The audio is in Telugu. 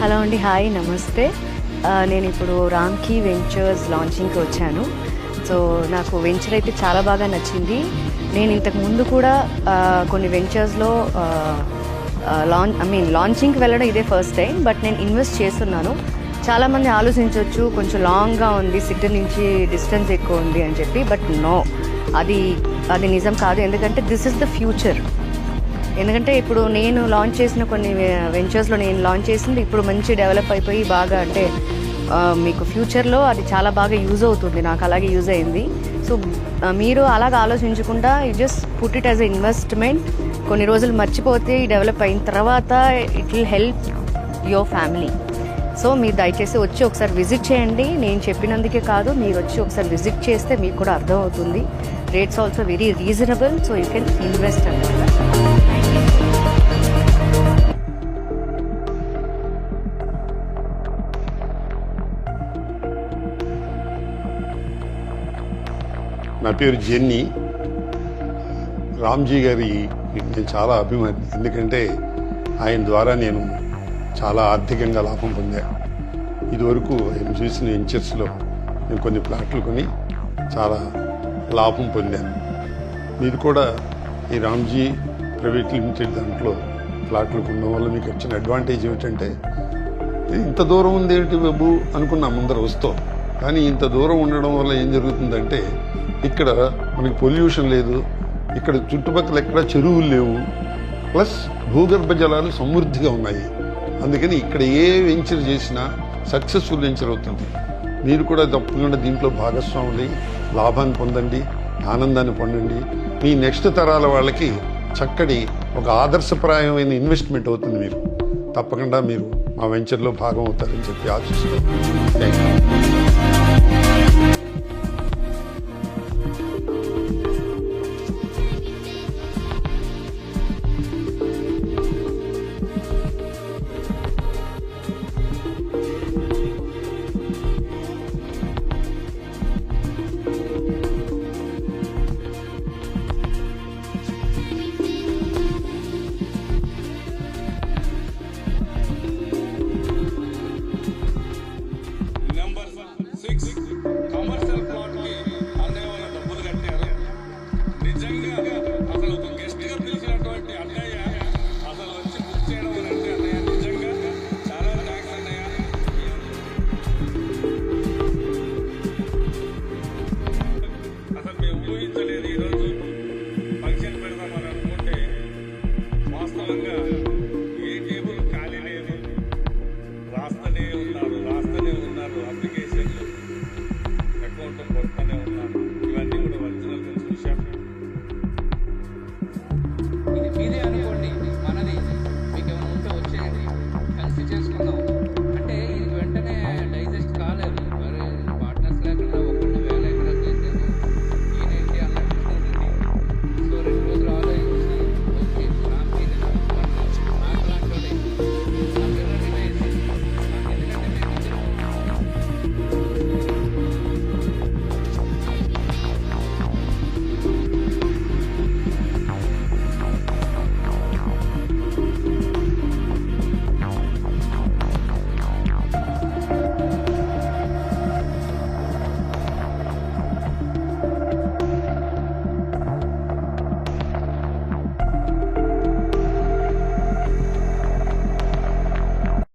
హలో అండి హాయ్ నమస్తే. నేను ఇప్పుడు రామ్కి వెంచర్స్ లాంచింగ్కి వచ్చాను. సో నాకు వెంచర్ అయితే చాలా బాగా నచ్చింది. నేను ఇంతకు ముందు కూడా కొన్ని వెంచర్స్లో లాంచ్ ఐ మీన్ లాంచింగ్కి వెళ్ళడం ఇదే ఫస్ట్ టైం బట్ నేను ఇన్వెస్ట్ చేస్తున్నాను. చాలామంది ఆలోచించవచ్చు కొంచెం లాంగ్గా ఉంది సిటీ నుంచి డిస్టెన్స్ ఎక్కువ ఉంది అని చెప్పి బట్ నో. అది అది నిజం కాదు. ఎందుకంటే దిస్ ఇస్ ద ఫ్యూచర్. ఎందుకంటే ఇప్పుడు నేను లాంచ్ చేసిన కొన్ని వెంచర్స్లో నేను లాంచ్ చేసింది ఇప్పుడు మంచి డెవలప్ అయిపోయి బాగా అంటే మీకు ఫ్యూచర్లో అది చాలా బాగా యూజ్ అవుతుంది. నాకు అలాగే యూజ్ అయింది. సో మీరు అలాగ ఆలోచించకుండా you just put it as a investment కొన్ని రోజులు మర్చిపోతే డెవలప్ అయిన తర్వాత it will help your family so మీరు దయచేసి వచ్చి ఒకసారి విజిట్ చేయండి. నేను చెప్పినందుకే కాదు మీరు వచ్చి ఒకసారి విజిట్ చేస్తే మీకు కూడా అర్థమవుతుంది. Rates also very reasonable so you can invest అనమాట నా పేరు జెన్నీ. రామ్జీ గారి నేను చాలా అభిమాని ఎందుకంటే ఆయన ద్వారా నేను చాలా ఆర్థికంగా లాభం పొందా. ఇదివరకు ఆయన చూసిన వెంచర్స్లో నేను కొన్ని ప్లాట్లు కొని చాలా లాభం పొందాను. మీరు కూడా ఈ రామ్జీ ప్రైవేట్ లిమిటెడ్ దాంట్లో ప్లాట్లు కొనడం వల్ల మీకు వచ్చిన అడ్వాంటేజ్ ఏమిటంటే ఇంత దూరం ఉంది ఏంటి బాబు అనుకున్నా ముందర వస్తాం కానీ ఇంత దూరం ఉండడం వల్ల ఏం జరుగుతుందంటే ఇక్కడ మనకి పొల్యూషన్ లేదు ఇక్కడ చుట్టుపక్కల ఎక్కడ చెరువులు లేవు ప్లస్ భూగర్భ జలాలు సమృద్ధిగా ఉన్నాయి. అందుకని ఇక్కడ ఏ వెంచర్ చేసినా సక్సెస్ఫుల్ వెంచర్ అవుతుంది. మీరు కూడా తప్పకుండా దీంట్లో భాగస్వాములై లాభాన్ని పొందండి ఆనందాన్ని పొందండి. మీ నెక్స్ట్ తరాల వాళ్ళకి చక్కటి ఒక ఆదర్శప్రాయమైన ఇన్వెస్ట్మెంట్ అవుతుంది మీరు తప్పకుండా మీరు మా వెంచర్లో భాగం అవుతారని చెప్పి ఆశిస్తున్నాను. Thank you